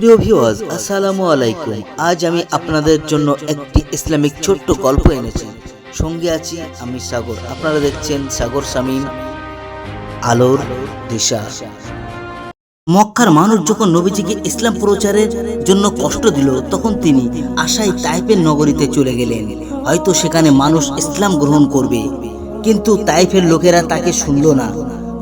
প্রিয় ভিউয়ার্স আসসালামু আলাইকুম। আজ আমি আপনাদের জন্য একটি ইসলামিক ছোট্ট গল্প এনেছি। সঙ্গে আছি আমি সাগর। আপনারা দেখছেন সাগর শামীম, আলোর দিশা। মক্কার মানুষ যখন নবীজিকে ইসলাম প্রচারের জন্য কষ্ট দিল, তখন তিনি আশায় তাইফের নগরীতে চলে গেলেন। হয়তো সেখানে মানুষ ইসলাম গ্রহণ করবে। কিন্তু তাইফের লোকেরা তাকে শুনল না।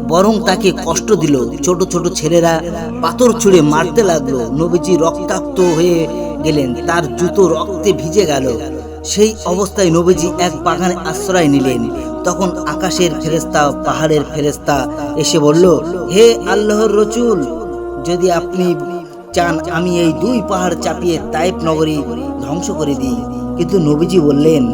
বরং তাকে কষ্ট দিল। ছোট ছোট ছেলেরা পাথর ছুঁড়ে মারতে লাগল। নবীজি রক্তাক্ত হয়ে গেলেন। তার জুতো রক্তে ভিজে গেল। সেই অবস্থায় নবীজি এক বাগানে আশ্রয় নিলেন। তখন আকাশের ফেরেস্তা পাহাড়ের ফেরেস্তা এসে বলল, হে আল্লাহর রসুল, যদি আপনি চান আমি এই দুই পাহাড় চাপিয়ে তাইপ নগরী ধ্বংস করে দিই। কিন্তু নবীজি বললেন,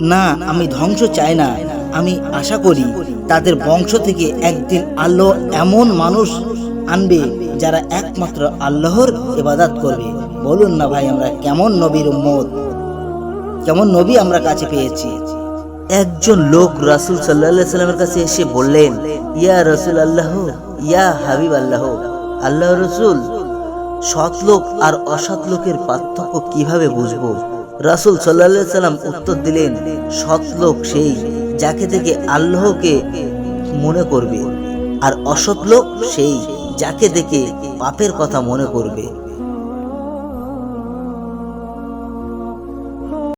না, আমি ধ্বংস চাই না। আমি আশা করি তাদের বংশ থেকে একদিন আল্লাহ এমন মানুষ আনবে যারা একমাত্র আল্লাহর ইবাদত করবে। বলুন না ভাই, আমরা কেমন নবীর উম্মত? কেমন নবী আমরা কাছে পেয়েছি? একজন লোক রাসুল সাল্লাহ সাল্লামের কাছে এসে বললেন, ইয়া রসুল আল্লাহ ইয়া হাবিব আল্লাহ আল্লাহ রসুল, সৎ লোক আর অসৎ লোকের পার্থক্য কীভাবে বুঝব? রাসুল সাল্লাহ সাল্লাম উত্তর দিলেন, সৎ লোক সেই যাকে থেকে আল্লাহকে মনে করবে, আর অসৎ লোক সেই যাকে দেখে পাপের কথা মনে করবে।